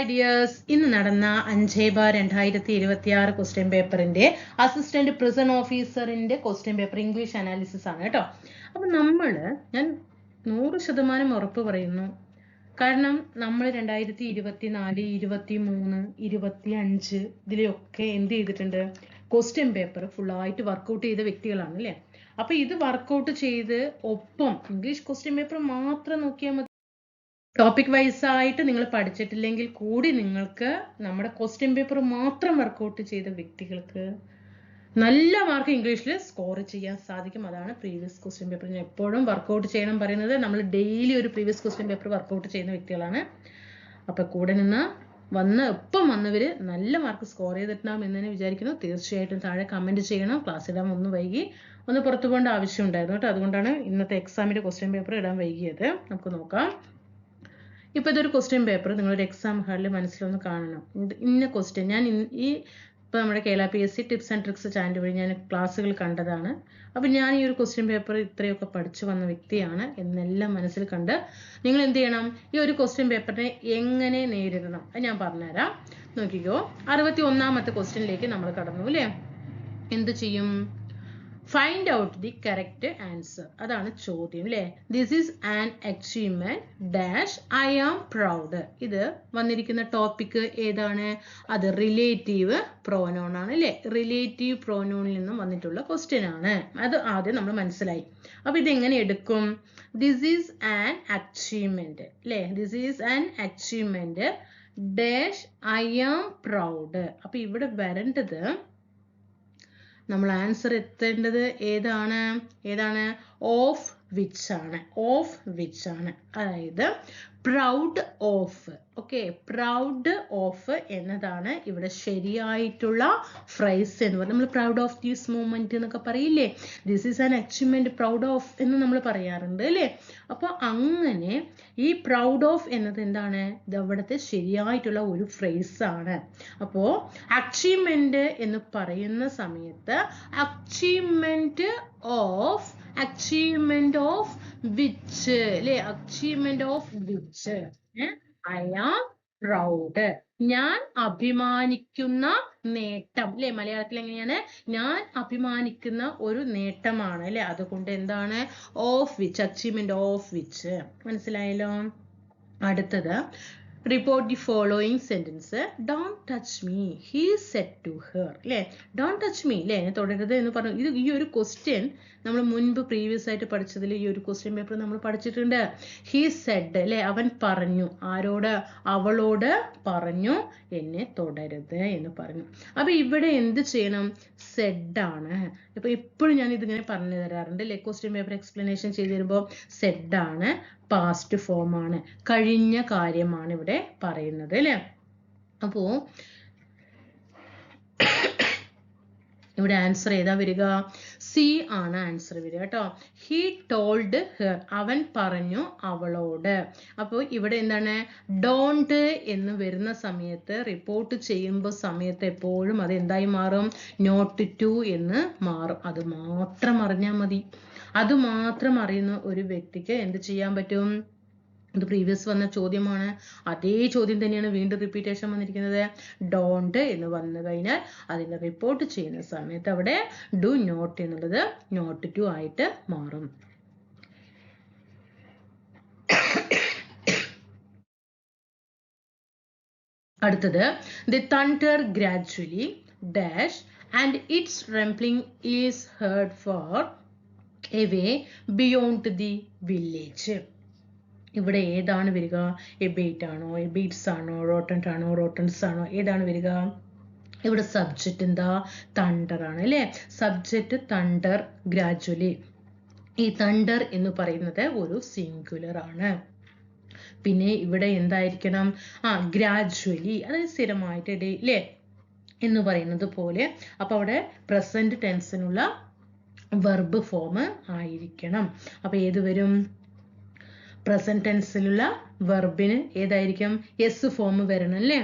Ideas ഇന്ന് നടന്ന അഞ്ചേ ബാർ രണ്ടായിരത്തി ഇരുപത്തി ആറ് ക്വസ്റ്റ്യൻ പേപ്പറിന്റെ അസിസ്റ്റന്റ് പ്രിസൺ ഓഫീസറിന്റെ ക്വസ്റ്റ്യൻ പേപ്പർ ഇംഗ്ലീഷ് അനാലിസിസ് ആണ് കേട്ടോ. അപ്പൊ നമ്മൾ ഞാൻ നൂറ് ശതമാനം ഉറപ്പ് പറയുന്നു. കാരണം നമ്മൾ രണ്ടായിരത്തി ഇരുപത്തി നാല് ഇരുപത്തി മൂന്ന് ഇരുപത്തി അഞ്ച് ഇതിലൊക്കെ എന്ത് ചെയ്തിട്ടുണ്ട്? ക്വസ്റ്റ്യൻ പേപ്പർ ഫുള്ളായിട്ട് വർക്കൗട്ട് ചെയ്ത വ്യക്തികളാണ് അല്ലേ? അപ്പൊ ഇത് വർക്കൗട്ട് ചെയ്ത് ഒപ്പം ഇംഗ്ലീഷ് ക്വസ്റ്റ്യൻ പേപ്പർ മാത്രം നോക്കിയാൽ മതി. ടോപ്പിക് വൈസ് ആയിട്ട് നിങ്ങൾ പഠിച്ചിട്ടില്ലെങ്കിൽ കൂടി നിങ്ങൾക്ക് നമ്മുടെ ക്വസ്റ്റ്യൻ പേപ്പർ മാത്രം വർക്കൗട്ട് ചെയ്ത വ്യക്തികൾക്ക് നല്ല മാർക്ക് ഇംഗ്ലീഷിൽ സ്കോർ ചെയ്യാൻ സാധിക്കും. അതാണ് പ്രീവിയസ് ക്വസ്റ്റ്യൻ പേപ്പർ ഞാൻ എപ്പോഴും വർക്കൗട്ട് ചെയ്യണം പറയുന്നത് നമ്മൾ ഡെയിലി ഒരു പ്രീവിയസ് ക്വസ്റ്റ്യൻ പേപ്പർ വർക്കൗട്ട് ചെയ്യുന്ന വ്യക്തികളാണ്. അപ്പൊ കൂടെ നിന്ന് വന്ന് എപ്പം വന്നവർ നല്ല മാർക്ക് സ്കോർ ചെയ്തിട്ടുണ്ടാവും എന്ന് തന്നെ വിചാരിക്കുന്നു. തീർച്ചയായിട്ടും താഴെ കമന്റ് ചെയ്യണം. ക്ലാസ് ഇടാൻ ഒന്ന് വൈകി. ഒന്ന് പുറത്തു പോകേണ്ട ആവശ്യം ഉണ്ടായിരുന്നു കേട്ടോ. അതുകൊണ്ടാണ് ഇന്നത്തെ എക്സാമിന്റെ ക്വസ്റ്റ്യൻ പേപ്പർ ഇടാൻ വൈകിയത്. നമുക്ക് നോക്കാം. ഇപ്പൊ ഇതൊരു ക്വസ്റ്റ്യൻ പേപ്പർ നിങ്ങളൊരു എക്സാം ഹാളിൽ മനസ്സിലൊന്ന് കാണണം. ഇന്ന ക്വസ്റ്റ്യൻ ഞാൻ ഈ ഇപ്പൊ നമ്മുടെ Kerala P S C tips and tricks channel വഴി ഞാൻ ക്ലാസ്സുകൾ കണ്ടതാണ്. അപ്പൊ ഞാൻ ഈ ഒരു ക്വസ്റ്റ്യൻ പേപ്പർ ഇത്രയൊക്കെ പഠിച്ചു വന്ന വ്യക്തിയാണ് എന്നെല്ലാം മനസ്സിൽ കണ്ട് നിങ്ങൾ എന്ത് ചെയ്യണം? ഈ ഒരു ക്വസ്റ്റ്യൻ പേപ്പറിനെ എങ്ങനെ നേരിടണം? അത് ഞാൻ പറഞ്ഞുതരാം. നോക്കിക്കോ. അറുപത്തി ഒന്നാമത്തെ ക്വസ്റ്റ്യനിലേക്ക് നമ്മൾ കടന്നു അല്ലേ? എന്ത് ചെയ്യും? Find out the correct answer അതാണ് ചോദ്യം അല്ലേ this is an achievement dash I am proud ഇത് വന്നിരിക്കുന്ന ടോപ്പിക് ഏതാണ്? അത് റിലേറ്റീവ് പ്രോനോൺ ആണ് അല്ലേ റിലേറ്റീവ് പ്രോനോണിൽ നിന്നും വന്നിട്ടുള്ള ക്വസ്റ്റ്യൻ ആണ്. അത് ആദ്യം നമ്മൾ മനസ്സിലായി. അപ്പൊ ഇത് എങ്ങനെ എടുക്കും? ദിസ് ഈസ് ആൻ അച്ചീവ്മെന്റ് അല്ലേ this is an achievement dash I am proud അപ്പൊ ഇവിടെ വരേണ്ടത് നമ്മൾ ആൻസർ എത്തേണ്ടത് ഏതാണ്? ഏതാണ്? ഓഫ് വിച്ച് ആണ് ഓഫ് വിച്ച് ആണ്. അതായത് proud of okay proud of എന്നതാണ് ഇവിടെ ശരിയായിട്ടുള്ള ഫ്രൈസ് എന്ന് പറയുന്നത് നമ്മൾ പ്രൗഡ് ഓഫ് ദീസ് മൂമെന്റ് എന്നൊക്കെ പറയില്ലേ? This is an achievement proud of എന്ന് നമ്മൾ പറയാറുണ്ട് അല്ലേ? അപ്പൊ അങ്ങനെ ഈ പ്രൗഡ് ഓഫ് എന്നത് എന്താണ്? ഇത് അവിടുത്തെ ശരിയായിട്ടുള്ള ഒരു ഫ്രേസ് ആണ്. അപ്പോ അച്ചീവ്മെന്റ് എന്ന് പറയുന്ന സമയത്ത് achievement of achievement of which അല്ലെ achievement of which I am proud ഞാൻ അഭിമാനിക്കുന്ന നേട്ടം. അല്ലെ മലയാളത്തിൽ എങ്ങനെയാണ്? ഞാൻ അഭിമാനിക്കുന്ന ഒരു നേട്ടമാണ്. അല്ലെ അതുകൊണ്ട് എന്താണ്? Of which achievement of which മനസ്സിലായല്ലോ? അടുത്തത്. Report the following sentence don't touch me he said to her അല്ലേ ഡോൺ ടച്ച് മീ അല്ലേ തുടരുത് എന്ന് പറഞ്ഞു. ഇത് ഈ ഒരു ക്വസ്റ്റ്യൻ നമ്മൾ മുൻപ് പ്രീവിയസ് ആയിട്ട് പഠിച്ചതിൽ ഈ ഒരു ക്വസ്റ്റ്യൻ പേപ്പർ നമ്മൾ പഠിച്ചിട്ടുണ്ട്. ഹീ സെഡ് അല്ലെ അവൻ പറഞ്ഞു. ആരോട്? അവളോട് പറഞ്ഞു. എന്നെ തുടരുത് എന്ന് പറഞ്ഞു. അപ്പൊ ഇവിടെ എന്ത് ചെയ്യണം? സെഡ് ആണ്. ഇപ്പൊ എപ്പോഴും ഞാൻ ഇതിങ്ങനെ പറഞ്ഞു തരാറുണ്ട് അല്ലെ ക്വസ്റ്റ്യൻ പേപ്പർ എക്സ്പ്ലനേഷൻ ചെയ്ത് തരുമ്പോൾ സെഡ് ആണ് പാസ്റ്റ് ഫോം ആണ് കഴിഞ്ഞ കാര്യമാണ് ഇവിടെ പറയുന്നത് അല്ലെ അപ്പോ ഇവിടെ ആൻസർ ഏതാ വരിക? സി ആണ് ആൻസർ വരിക കേട്ടോ. ഹി ടോൾഡ് ഹെർ അവൻ പറഞ്ഞു അവളോട്. അപ്പോൾ ഇവിടെ എന്താണ്? ഡോണ്ട് എന്ന് വരുന്ന സമയത്ത് റിപ്പോർട്ട് ചെയ്യുമ്പോൾ സമയത്ത് എപ്പോഴും അത് എന്തായി മാറും? നോട്ട് ടു എന്ന് മാറും. അത് മാത്രം അറിഞ്ഞാൽ മതി. അത് മാത്രം അറിയുന്ന ഒരു വ്യക്തിക്ക് എന്ത് ചെയ്യാൻ പറ്റും? ഇത് പ്രീവിയസ് വന്ന ചോദ്യമാണ്. അതേ ചോദ്യം തന്നെയാണ് വീണ്ടും റിപ്പീറ്റേഷൻ വന്നിരിക്കുന്നത്. ഡോണ്ട് എന്ന് വന്നു കഴിഞ്ഞാൽ അതിനെ റിപ്പോർട്ട് ചെയ്യുന്ന സമയത്ത് അവിടെ ഡു നോട്ട് എന്നുള്ളത് നോട്ട് ടു ആയിട്ട് മാറും. അടുത്തത് the thunder gradually dash and its rumbling is heard far away beyond the village ഇവിടെ ഏതാണ് വരിക? എബേറ്റ് ആണോ? എബേറ്റ്സ് ആണോ? റോട്ടന്റ് ആണോ? റോട്ടൻസ് ആണോ? ഏതാണ് വരിക? ഇവിടെ സബ്ജക്റ്റ് എന്താ? തണ്ടർ ആണ് അല്ലേ? സബ്ജക്റ്റ് തണ്ടർ ഗ്രാജുവലി ഈ തണ്ടർ എന്ന് പറയുന്നത് ഒരു സിംഗുലർ ആണ്. പിന്നെ ഇവിടെ എന്തായിരിക്കണം? ആ ഗ്രാജുവലി അതായത് സ്ഥിരമായിട്ട് ഇടയിൽ അല്ലേ എന്ന് പറയുന്നത് പോലെ. അപ്പൊ അവിടെ പ്രസന്റ് ടെൻസിനുള്ള വെർബ് ഫോം ആയിരിക്കണം. അപ്പൊ ഏത് വരും? പ്രസന്റ് ടെൻസിലുള്ള വെർബിന് ഏതായിരിക്കും? എസ് ഫോം വരണം അല്ലേ?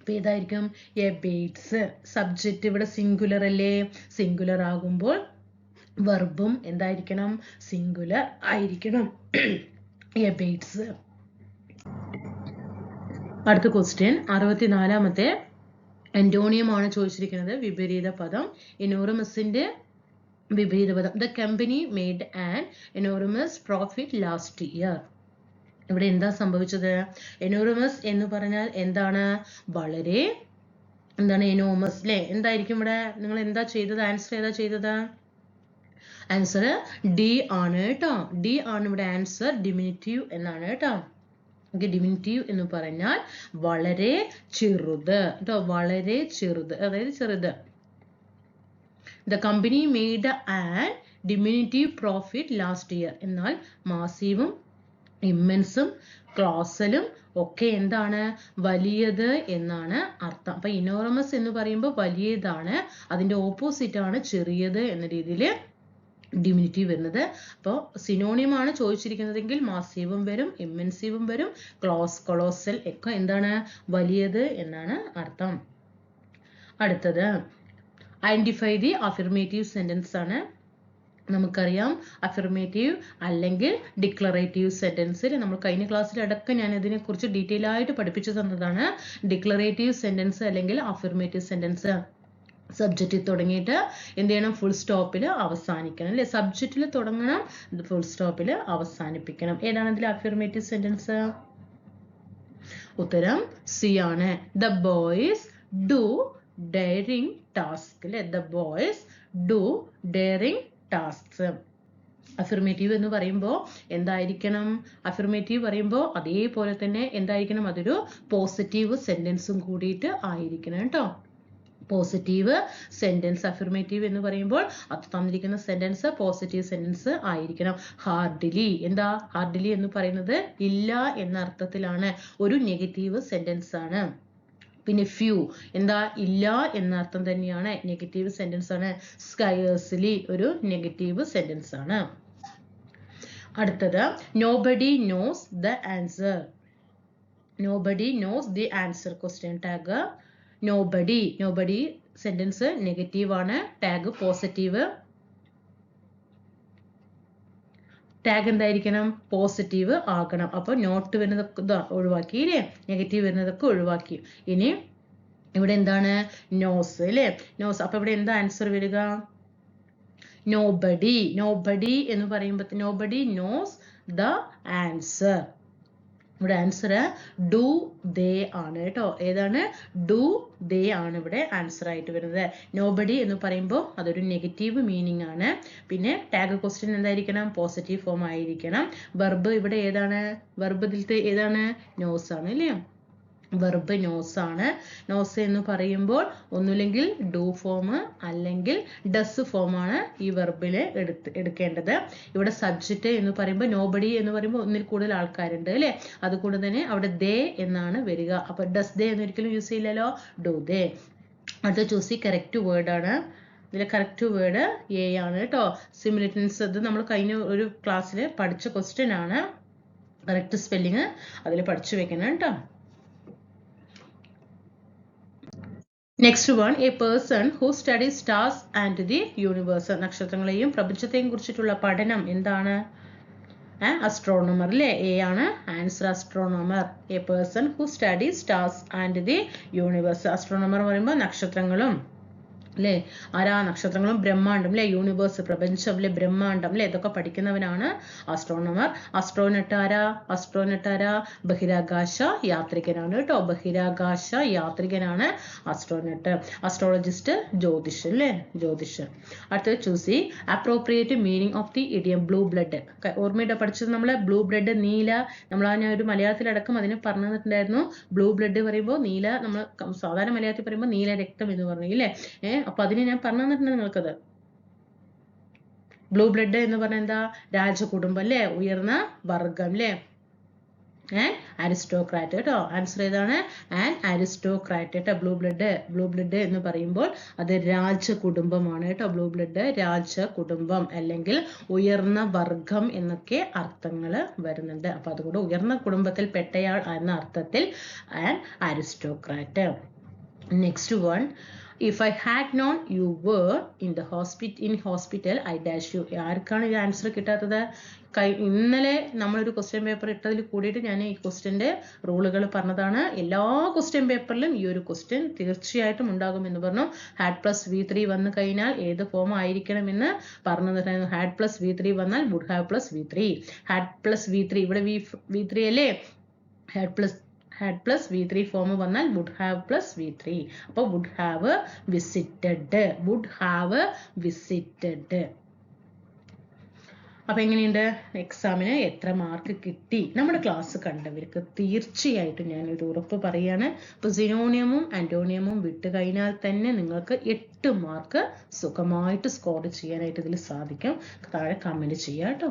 അപ്പൊ ഏതായിരിക്കും? എ എബേറ്റ്സ് സബ്ജക്റ്റ് ഇവിടെ സിംഗുലർ അല്ലേ? സിംഗുലർ ആകുമ്പോൾ വെർബും എന്തായിരിക്കണം? സിംഗുലർ ആയിരിക്കണം. എ എബേറ്റ്സ് അടുത്ത ക്വസ്റ്റ്യൻ അറുപത്തിനാലാമത്തെ അന്റോണിയമാണ് ചോദിച്ചിരിക്കുന്നത്. വിപരീത പദം. ഇനോറമസിന്റെ വിപരീത പദം the company made an enormous profit last year ഇവിടെ എന്താ സംഭവിച്ചത്? എനോറമസ് എന്ന് പറഞ്ഞാൽ എന്താണ്? വളരെ എന്താണ് എനോമസ് അല്ലെ എന്തായിരിക്കും ഇവിടെ? നിങ്ങൾ എന്താ ചെയ്തത്? ആൻസർ ഏതാ ചെയ്തത്? ആൻസർ ഡി ആണ് കേട്ടോ. ഡി ആണ് ഇവിടെ ആൻസർ ഡിമിനിറ്റീവ് എന്നാണ് കേട്ടോ. ഓക്കെ ഡിമിനിറ്റീവ് എന്ന് പറഞ്ഞാൽ വളരെ ചെറുത്. കേട്ടോ വളരെ ചെറുത്. അതായത് ചെറുത്. The company made an diminutive profit last year എന്നാൽ മാസീവും ഇമ്മൻസും ക്ലോസലും ഒക്കെ എന്താണ്? വലിയത് എന്നാണ് അർത്ഥം. അപ്പൊ ഇനോറമസ് എന്ന് പറയുമ്പോൾ വലിയതാണ് അതിന്റെ ഓപ്പോസിറ്റ് ആണ് ചെറിയത് എന്ന രീതിയിൽ ഡിമിനിറ്റീവ് വരുന്നത്. അപ്പോൾ സിനോണിയമാണ് ചോദിച്ചിരിക്കുന്നതെങ്കിൽ മാസീവും വരും ഇമ്മൻസീവും വരും ക്ലോസ് കൊളോസൽ ഒക്കെ എന്താണ്? വലിയത് എന്നാണ് അർത്ഥം. അടുത്തത്. ഐഡന്റിഫൈ ദി അഫിർമേറ്റീവ് സെന്റൻസ് ആണ്. നമുക്കറിയാം അഫിർമേറ്റീവ് അല്ലെങ്കിൽ ഡിക്ലറേറ്റീവ് സെന്റൻസിൽ നമ്മൾ കഴിഞ്ഞ ക്ലാസ്സിൽ അടക്കം ഞാൻ ഇതിനെ കുറിച്ച് ഡീറ്റെയിൽ ആയിട്ട് പഠിപ്പിച്ചു തന്നതാണ്. ഡിക്ലറേറ്റീവ് സെന്റൻസ് അല്ലെങ്കിൽ അഫിർമേറ്റീവ് സെന്റൻസ് സബ്ജക്റ്റിൽ തുടങ്ങിയിട്ട് എന്ത് ചെയ്യണം? ഫുൾ സ്റ്റോപ്പിൽ അവസാനിക്കണം അല്ലെ? സബ്ജക്റ്റിൽ തുടങ്ങണം ഫുൾ സ്റ്റോപ്പിൽ അവസാനിപ്പിക്കണം. ഏതാണ് ഇതിൽ അഫിർമേറ്റീവ് സെന്റൻസ് ഉത്തരം സി ആണ്. The boys do daring task അല്ലെ the boys do daring tasks affirmative എന്ന് പറയുമ്പോൾ എന്തായിരിക്കണം? അഫിർമേറ്റീവ് പറയുമ്പോൾ അതേപോലെ തന്നെ എന്തായിരിക്കണം? അതൊരു പോസിറ്റീവ് സെന്റൻസും കൂടിയിട്ട് ആയിരിക്കണം കേട്ടോ. പോസിറ്റീവ് സെന്റൻസ് അഫിർമേറ്റീവ് എന്ന് പറയുമ്പോൾ അത് തന്നിരിക്കുന്ന സെന്റൻസ് പോസിറ്റീവ് സെന്റൻസ് ആയിരിക്കണം. ഹാർഡിലി എന്താ? ഹാർഡിലി എന്ന് പറയുന്നത് ഇല്ല എന്ന അർത്ഥത്തിലാണ്. ഒരു നെഗറ്റീവ് സെന്റൻസ് ആണ്. പിന്നെ ഫ്യൂ എന്താ? ഇല്ല എന്ന അർത്ഥം തന്നെയാണ്. നെഗറ്റീവ് സെന്റൻസ് ആണ്. സ്കയേഴ്സ്ലി ഒരു നെഗറ്റീവ് സെന്റൻസ് ആണ്. അടുത്തത്. Nobody knows the answer nobody knows the answer question tag nobody nobody sentence negative ആണ്. ടാഗ് പോസിറ്റീവ് ടാഗ് എന്തായിരിക്കണം? പോസിറ്റീവ് ആക്കണം അപ്പോൾ നോട്ട് വരുന്നതൊക്കെ ഒഴിവാക്കി ഇല്ലേ? നെഗറ്റീവ് വരുന്നതൊക്കെ ഒഴിവാക്കി. ഇനി ഇവിടെ എന്താണ്? നോസ് അല്ലേ നോസ് അപ്പൊ ഇവിടെ എന്താ ആൻസർ വരിക? നോബഡി നോബഡി എന്ന് പറയുമ്പോൾ നോബഡി നോസ് ദ ആൻസർ ഇവിടെ ആൻസർ ഡു ദേ ആണ് കേട്ടോ. ഏതാണ്? ഡു ദേ ആണ് ഇവിടെ ആൻസർ ആയിട്ട് വരുന്നത്. നോബഡി എന്ന് പറയുമ്പോൾ അതൊരു നെഗറ്റീവ് മീനിങ് ആണ്. പിന്നെ ടാഗ് ക്വസ്റ്റ്യൻ എന്തായിരിക്കണം? പോസിറ്റീവ് ഫോം ആയിരിക്കണം. വെർബ് ഇവിടെ ഏതാണ്? വെർബ് ഇതിലത്തെ ഏതാണ്? നോസ് ആണ് അല്ലേ വെർബ് നോസ് ആണ് നോസ് എന്ന് പറയുമ്പോൾ ഒന്നുമില്ലെങ്കിൽ ഡു ഫോം അല്ലെങ്കിൽ ഡസ് ഫോം ആണ് ഈ വെർബിൽ എടുത്ത് എടുക്കേണ്ടത്. ഇവിടെ സബ്ജക്റ്റ് എന്ന് പറയുമ്പോൾ നോബഡി എന്ന് പറയുമ്പോൾ ഒന്നിൽ കൂടുതൽ ആൾക്കാരുണ്ട് അല്ലേ? അതുകൊണ്ട് തന്നെ അവിടെ ദേ എന്നാണ് വരിക. അപ്പൊ ഡസ് ദേ എന്ന് ഒരിക്കലും യൂസ് ചെയ്യില്ലല്ലോ. ഡു ദേ അടുത്ത ചൂസി കറക്റ്റ് വേർഡ് ആണ്. ഇതിലെ കറക്റ്റ് വേർഡ് എ ആണ് കേട്ടോ സിമിലിറ്റൻസ് ഇത് നമ്മൾ കഴിഞ്ഞ ഒരു ക്ലാസ്സിൽ പഠിച്ച ക്വസ്റ്റ്യൻ ആണ്. കറക്റ്റ് സ്പെല്ലിങ് അതിൽ പഠിച്ചു വെക്കണം കേട്ടോ next one a person who study stars and the universe നക്ഷത്രങ്ങളെയും പ്രപഞ്ചത്തെയും കുറിച്ചിട്ടുള്ള പഠനം എന്താണ്? അസ്ട്രോണമർ അല്ലേ? എ ആണ്. Answer astronomer a person who study stars and the universe astronomer പറയുമ്പോൾ നക്ഷത്രങ്ങളും. അല്ലേ ആരാ നക്ഷത്രങ്ങളും ബ്രഹ്മാണ്ടം അല്ലെ യൂണിവേഴ്സ് പ്രപഞ്ചം അല്ലെ ബ്രഹ്മാണ്ടം അല്ലെ ഇതൊക്കെ പഠിക്കുന്നവനാണ് ആസ്ട്രോണമർ ആസ്ട്രോനട്ട് ആരാ? ബഹിരാകാശ യാത്രികനാണ് കേട്ടോ. ബഹിരാകാശ യാത്രികനാണ് ആസ്ട്രോനട്ട് ആസ്ട്രോളജിസ്റ്റ് ജ്യോതിഷ് അല്ലേ ജ്യോതിഷ് അടുത്തത് choose the appropriate meaning of the idiom blue blood ഓർമ്മയുടെ പഠിച്ചത് നമ്മൾ ബ്ലൂ ബ്ലഡ് നീല. നമ്മൾ ആ ഒരു മലയാളത്തിലടക്കം അതിന് പറഞ്ഞു തന്നിട്ടുണ്ടായിരുന്നു. ബ്ലൂ ബ്ലഡ് പറയുമ്പോൾ നീല നമ്മൾ സാധാരണ മലയാളത്തിൽ പറയുമ്പോൾ നീല രക്തം എന്ന് പറഞ്ഞു ഇല്ലേ? ഏഹ് അപ്പൊ അതിന് ഞാൻ പറഞ്ഞു തന്നിട്ടുണ്ട് നിങ്ങൾക്കത്. ബ്ലൂ ബ്ലഡ് എന്ന് പറഞ്ഞ എന്താ? രാജകുടുംബം അല്ലേ? ഉയർന്ന വർഗം അല്ലേ? ആൻഡ് അരിസ്റ്റോക്രാറ്റ് കേട്ടോ. ആൻസർ ഏതാണ്? ആൻഡ് അരിസ്റ്റോക്രാറ്റ് കേട്ടോ ബ്ലൂ ബ്ലഡ് ബ്ലൂ ബ്ലഡ് എന്ന് പറയുമ്പോൾ അത് രാജകുടുംബമാണ് കേട്ടോ. ബ്ലൂ ബ്ലഡ് രാജകുടുംബം അല്ലെങ്കിൽ ഉയർന്ന വർഗം എന്നൊക്കെ അർത്ഥങ്ങൾ വരുന്നുണ്ട്. അപ്പൊ അതുകൊണ്ട് ഉയർന്ന കുടുംബത്തിൽ പെട്ടയാൾ എന്ന അർത്ഥത്തിൽ and aristocrat next one if I had known you were in the hospital in hospital I dash you ആർക്കാണ് ഈ ആൻസർ കിട്ടാത്തത്? കൈ ഇന്നലെ നമ്മളൊരു ക്വസ്റ്റ്യൻ പേപ്പർ ഇട്ടതിൽ കൂടിയിട്ട് ഞാൻ ഈ ക്വസ്റ്റ്യന്റെ റൂളുകൾ പറഞ്ഞതാണ്. എല്ലാ ക്വസ്റ്റ്യൻ പേപ്പറിലും ഈ ഒരു ക്വസ്റ്റ്യൻ തീർച്ചയായിട്ടും ഉണ്ടാകുമെന്ന് പറഞ്ഞു. ഹാഡ് പ്ലസ് വി ത്രീ വന്നു കഴിഞ്ഞാൽ ഏത് ഫോം ആയിരിക്കണമെന്ന് പറഞ്ഞു തരുന്നു ഹാഡ് പ്ലസ് വി ത്രീ വന്നാൽ would have plus V three had plus V three ഇവിടെ വി വി ത്രീ അല്ലേ? Had plus had plus V three form വന്നാൽ would have plus V three അപ്പോൾ would have visited would have visited അപ്പൊ എങ്ങനെയുണ്ട്? എക്സാമിന് എത്ര mark കിട്ടി? നമ്മുടെ ക്ലാസ് കണ്ടവർക്ക് തീർച്ചയായിട്ടും ഞാൻ ഒരു ഉറപ്പ് പറയാണ്. ഇപ്പൊ സിനോണിയമും ആന്റോണിയമും വിട്ട് കഴിഞ്ഞാൽ തന്നെ നിങ്ങൾക്ക് എട്ട് മാർക്ക് സുഖമായിട്ട് സ്കോർ ചെയ്യാനായിട്ട് ഇതിൽ സാധിക്കും. താഴെ കമന്റ് ചെയ്യാം കേട്ടോ.